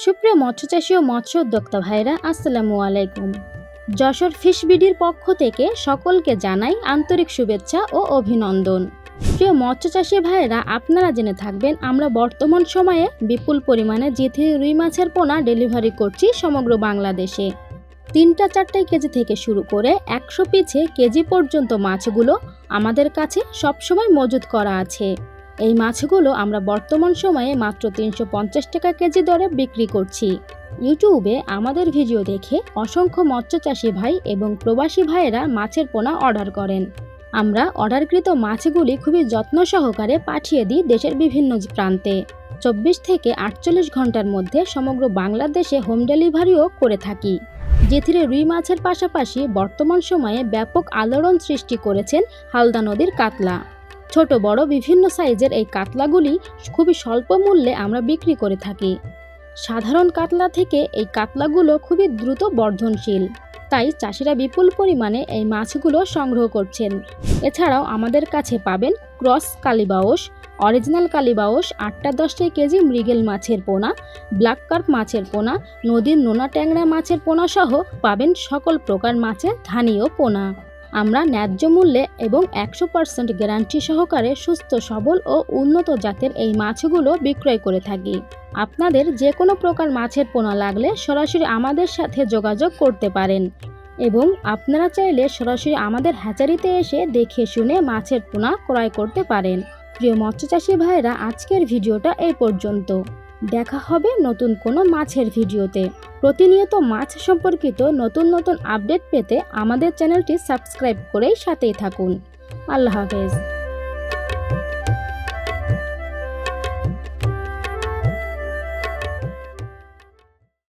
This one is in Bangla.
সুপ্রিয় মৎস্যচাষী ও মৎস্য উদ্যোক্তা ভাইরা আসসালামু আলাইকুম। যশোর ফিশ বিডির পক্ষ থেকে সকলকে জানাই আন্তরিক শুভেচ্ছা ও অভিনন্দন। প্রিয় মৎস্যচাষী ভাইরা আপনারা জেনে থাকবেন, আমরা বর্তমান সময়ে বিপুল পরিমাণে জিথি রুই মাছের পোনা ডেলিভারি করছি সমগ্র বাংলাদেশে। তিনটা চারটাই কেজি থেকে শুরু করে একশো পিছে কেজি পর্যন্ত মাছগুলো আমাদের কাছে সবসময় মজুত করা আছে। এই মাছগুলো আমরা বর্তমান সময়ে মাত্র তিনশো পঞ্চাশ টাকা কেজি দরে বিক্রি করছি। ইউটিউবে আমাদের ভিডিও দেখে অসংখ্য মৎস্যচাষী ভাই এবং প্রবাসী ভাইয়েরা মাছের পোনা অর্ডার করেন। আমরা অর্ডারকৃত মাছগুলি খুবই যত্ন সহকারে পাঠিয়ে দিই দেশের বিভিন্ন প্রান্তে। চব্বিশ থেকে আটচল্লিশ ঘণ্টার মধ্যে সমগ্র বাংলাদেশে হোম ডেলিভারিও করে থাকি। যেথিরে রুই মাছের পাশাপাশি বর্তমান সময়ে ব্যাপক আলোড়ন সৃষ্টি করেছেন হালদা নদীর কাতলা। ছোট, বড়, বিভিন্ন সাইজের এই কাতলাগুলি খুবই স্বল্প মূল্যে আমরা বিক্রি করে থাকি। সাধারণ কাতলা থেকে এই কাতলাগুলো খুবই দ্রুত বর্ধনশীল। তাই চাষিরা বিপুল পরিমাণে এই মাছগুলো সংগ্রহ করছেন। এছাড়াও আমাদের কাছে পাবেন ক্রস কালিবাউস অরিজিনাল কালিবাউস আটটা দশটা কেজি মৃগেল মাছের পোনা, ব্ল্যাক কার্প মাছের পোনা, নদীর নোনা ট্যাংরা মাছের পোনা সহ পাবেন সকল প্রকার মাছের ধানীয় পোনা। আমরা ন্যায্য মূল্যে এবং একশো পার্সেন্ট গ্যারান্টি সহকারে সুস্থ, সবল ও উন্নত জাতের এই মাছগুলো বিক্রয় করে থাকি। আপনাদের যে কোনো প্রকার মাছের পোনা লাগলে সরাসরি আমাদের সাথে যোগাযোগ করতে পারেন এবং আপনারা চাইলে সরাসরি আমাদের হ্যাচারিতে এসে দেখে শুনে মাছের পোনা ক্রয় করতে পারেন। প্রিয় মৎস্যচাষী ভাইরা আজকের ভিডিওটা এই পর্যন্ত। দেখা হবে নতুন কোনো মাছের ভিডিওতে। প্রতিনিয়ত মাছ সম্পর্কিত নতুন নতুন আপডেট পেতে আমাদের চ্যানেলটি সাবস্ক্রাইব করেই সাথেই থাকুন। আল্লাহ হাফেজ।